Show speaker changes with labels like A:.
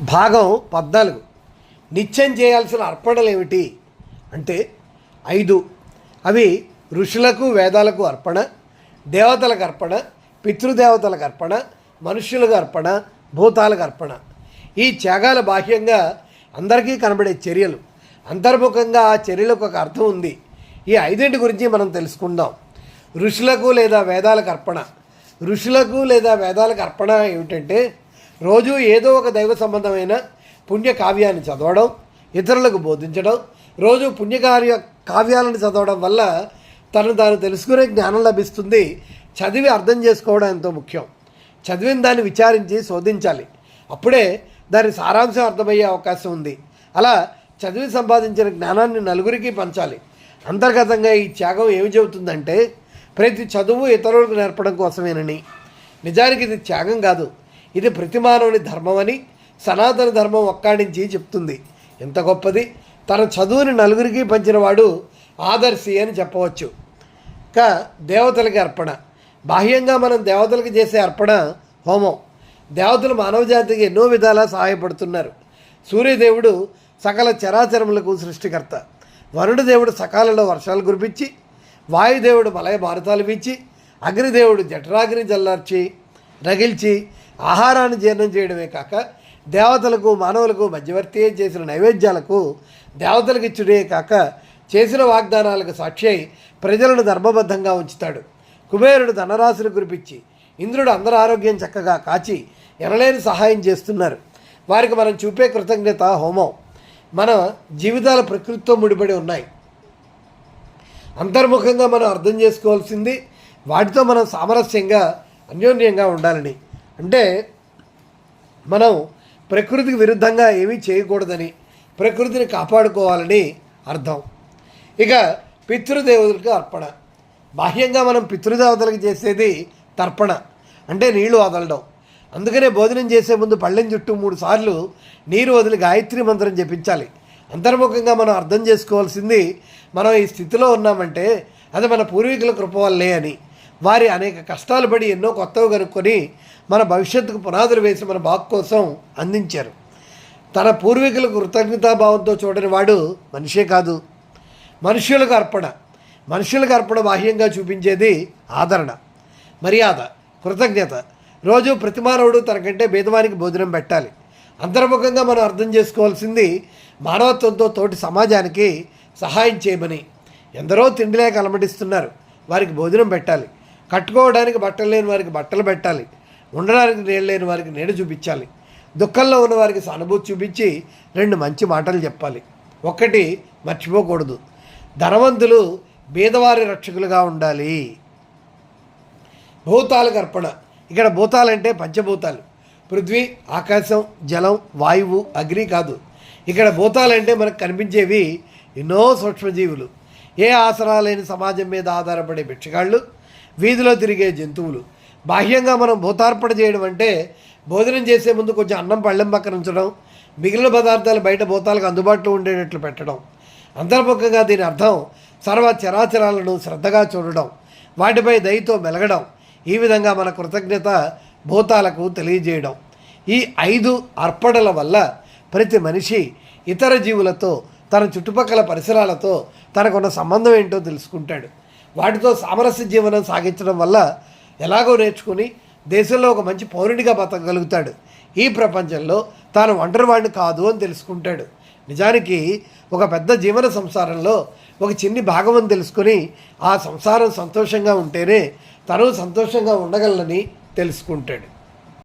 A: భాగం. పద్నాలుగు. నిత్యం చేయాల్సిన అర్పణలు ఏమిటి? అంటే ఐదు. అవి ఋషులకు వేదాలకు అర్పణ దేవతలకు అర్పణ పితృదేవతలకు అర్పణ మనుష్యులకు అర్పణ భూతాలకు అర్పణ. ఈ త్యాగాలు బాహ్యంగా అందరికీ కనబడే చర్యలు. అంతర్ముఖంగా ఆ చర్యలకు ఒక అర్థం ఉంది. ఈ ఐదింటి గురించి మనం తెలుసుకుందాం. ఋషులకు లేదా వేదాలకు అర్పణ. ఋషులకు లేదా వేదాలకు అర్పణ ఏమిటంటే రోజు ఏదో ఒక దైవ సంబంధమైన పుణ్య కావ్యాన్ని చదవడం ఇతరులకు బోధించడం రోజు పుణ్యకార్య కావ్యాలను చదవడం వల్ల తను తాను తెలుసుకునే జ్ఞానం లభిస్తుంది. చదివి అర్థం చేసుకోవడం ఎంతో ముఖ్యం. చదివిన దాన్ని విచారించి శోధించాలి. అప్పుడే దాని సారాంశం అర్థమయ్యే అవకాశం ఉంది. అలా చదివి సంపాదించిన జ్ఞానాన్ని నలుగురికి పంచాలి. అంతర్గతంగా ఈ త్యాగం ఏమి చెబుతుందంటే ప్రతి చదువు ఇతరులకు నేర్పడం కోసమేనని. నిజానికి ఇది త్యాగం కాదు. ఇది ప్రతిమానవుని ధర్మమని సనాతన ధర్మం ఒక్కాడించి చెప్తుంది. ఎంత గొప్పది? తన చదువుని నలుగురికి పంచినవాడు ఆదర్శి అని చెప్పవచ్చు. ఇంకా దేవతలకి అర్పణ. బాహ్యంగా మనం దేవతలకు చేసే అర్పణ హోమం. దేవతలు మానవజాతికి ఎన్నో విధాలా సహాయపడుతున్నారు. సూర్యదేవుడు సకల చరాచరములకు సృష్టికర్త. వరుణ దేవుడు సకాలంలో వర్షాలు కురిపించి వాయుదేవుడు మలయ భారతాలు పిచ్చి అగ్నిదేవుడు జఠరాగ్ని జల్లార్చి రగిల్చి ఆహారాన్ని జీర్ణం చేయడమే కాక దేవతలకు మానవులకు మధ్యవర్తి చేసిన నైవేద్యాలకు దేవతలకు ఇచ్చుడే కాక చేసిన వాగ్దానాలకు సాక్షి అయి ప్రజలను ధర్మబద్ధంగా ఉంచుతాడు. కుబేరుడు ధనరాశులు కురిపించి ఇంద్రుడు అందరి ఆరోగ్యం చక్కగా కాచి ఎనలేని సహాయం చేస్తున్నారు. వారికి మనం చూపే కృతజ్ఞత హోమం మన జీవితాల ప్రకృతితో ముడిపడి ఉన్నాయి. అంతర్ముఖంగా మనం అర్థం చేసుకోవాల్సింది వాటితో మనం సామరస్యంగా అన్యోన్యంగా ఉండాలని. అంటే మనం ప్రకృతికి విరుద్ధంగా ఏమీ చేయకూడదని ప్రకృతిని కాపాడుకోవాలని అర్థం. ఇక పితృదేవతలకు అర్పణ. బాహ్యంగా మనం పితృదేవతలకు చేసేది తర్పణ. అంటే నీళ్ళు వదలడం. అందుకనే భోజనం చేసే ముందు పళ్ళెం చుట్టూ మూడు సార్లు నీరు వదిలి గాయత్రి మంత్రం జపించాలి. అంతర్ముఖంగా మనం అర్థం చేసుకోవాల్సింది మనం ఈ స్థితిలో ఉన్నామంటే అది మన పూర్వీకుల కృప వల్లే అని. వారి అనేక కష్టాలు పడి ఎన్నో కొత్తవి కనుక్కొని మన భవిష్యత్తుకు పునాదులు వేసి మన బాగు కోసం అందించారు. తన పూర్వీకులకు కృతజ్ఞతాభావంతో చూడని వాడు మనిషే కాదు. మనుషులకు అర్పణ మనుషులకు అర్పణ బాహ్యంగా చూపించేది ఆదరణ మర్యాద కృతజ్ఞత. రోజు ప్రతి మానవుడు తనకంటే భేదవానికి భోజనం పెట్టాలి. అంతర్ముఖంగా మనం అర్థం చేసుకోవాల్సింది మానవత్వంతో తోటి సమాజానికి సహాయం చేయమని. ఎందరో తిండి లేక అలమటిస్తున్నారు. వారికి భోజనం పెట్టాలి. కట్టుకోవడానికి బట్టలు లేని వారికి బట్టలు పెట్టాలి. ఉండడానికి నీళ్ళు లేని వారికి నీడ చూపించాలి. దుఃఖంలో ఉన్న వారికి సానుభూతి చూపించి రెండు మంచి మాటలు చెప్పాలి. ఒక్కటి మర్చిపోకూడదు. ధనవంతులు బీదవారి రక్షకులుగా ఉండాలి. భూతాలకు అర్పణ ఇక్కడ భూతాలంటే పంచభూతాలు. పృథ్వీ ఆకాశం జలం వాయువు అగ్ని కాదు. ఇక్కడ భూతాలంటే మనకు కనిపించేవి ఎన్నో సూక్ష్మజీవులు. ఏ ఆసరా లేని సమాజం మీద ఆధారపడే భిక్షగాళ్ళు వీధిలో తిరిగే జంతువులు. బాహ్యంగా మనం భూతార్పణ చేయడం అంటే భోజనం చేసే ముందు కొంచెం అన్నం పళ్ళెం పక్కన ఉంచడం మిగిలిన పదార్థాలు బయట భూతాలకు అందుబాటులో ఉండేటట్లు పెట్టడం. అంతర్ముఖంగా దీని అర్థం సర్వ చరాచరాలను శ్రద్ధగా చూడడం వాటిపై దయతో మెలగడం ఈ విధంగా మన కృతజ్ఞత భూతాలకు తెలియజేయడం. ఈ ఐదు అర్పణల వల్ల ప్రతి మనిషి ఇతర జీవులతో తన చుట్టుపక్కల పరిసరాలతో తనకున్న సంబంధం ఏంటో తెలుసుకుంటాడు. వాటితో సామరస్య జీవనం సాగించడం వల్ల ఎలాగో నేర్చుకుని దేశంలో ఒక మంచి పౌరుడిగా బతకగలుగుతాడు. ఈ ప్రపంచంలో తాను ఒంటరివాడిని కాదు అని తెలుసుకుంటాడు. నిజానికి ఒక పెద్ద జీవన సంసారంలో ఒక చిన్ని భాగం అని తెలుసుకొని ఆ సంసారం సంతోషంగా ఉంటేనే తను సంతోషంగా ఉండగలనని తెలుసుకుంటాడు.